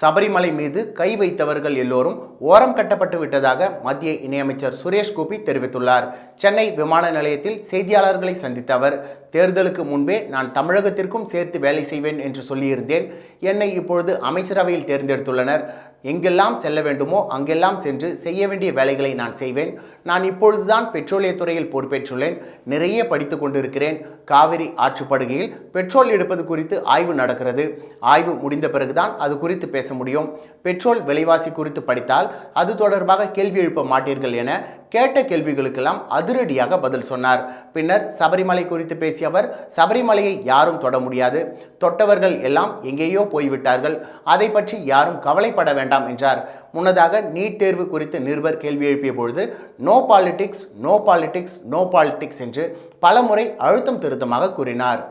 சபரிமலை மீது கை வைத்தவர்கள் எல்லோரும் ஓரம் கட்டப்பட்டு விட்டதாக மத்திய இணையமைச்சர் சுரேஷ் கோபி தெரிவித்துள்ளார். சென்னை விமான நிலையத்தில் செய்தியாளர்களை சந்தித்த அவர் தேர்தலுக்கு முன்பே நான் தமிழகத்திற்கும் சேர்த்து வேலை செய்வேன் என்று சொல்லியிருந்தேன். என்னை இப்பொழுது அமைச்சரவையில் தேர்ந்தெடுத்துள்ளனர். எங்கெல்லாம் செல்ல வேண்டுமோ அங்கெல்லாம் சென்று செய்ய வேண்டிய வேலைகளை நான் செய்வேன். நான் இப்பொழுதுதான் பெட்ரோலியத்துறையில் பொறுப்பேற்றுள்ளேன். நிறைய படித்து கொண்டிருக்கிறேன். காவிரி ஆற்றுப்படுகையில் பெட்ரோல் எடுப்பது குறித்து ஆய்வு நடக்கிறது. ஆய்வு முடிந்த பிறகுதான் அது குறித்து பேச முடியும். பெட்ரோல் விலைவாசி குறித்து படித்தால் அது தொடர்பாக கேள்வி எழுப்ப மாட்டீர்கள் என கேட்ட கேள்விகளுக்கெல்லாம் அதிரடியாக பதில் சொன்னார். பின்னர் சபரிமலை குறித்து பேசிய அவர் சபரிமலையை யாரும் தொட முடியாது. தொட்டவர்கள் எல்லாம் எங்கேயோ போய்விட்டார்கள். அதை பற்றி யாரும் கவலைப்பட வேண்டாம் என்றார். முன்னதாக நீட் தேர்வு குறித்து நிருபர் கேள்வி எழுப்பிய பொழுது no politics no politics no politics என்று பலமுறை அழுத்தம் திருத்தமாக கூறினார்.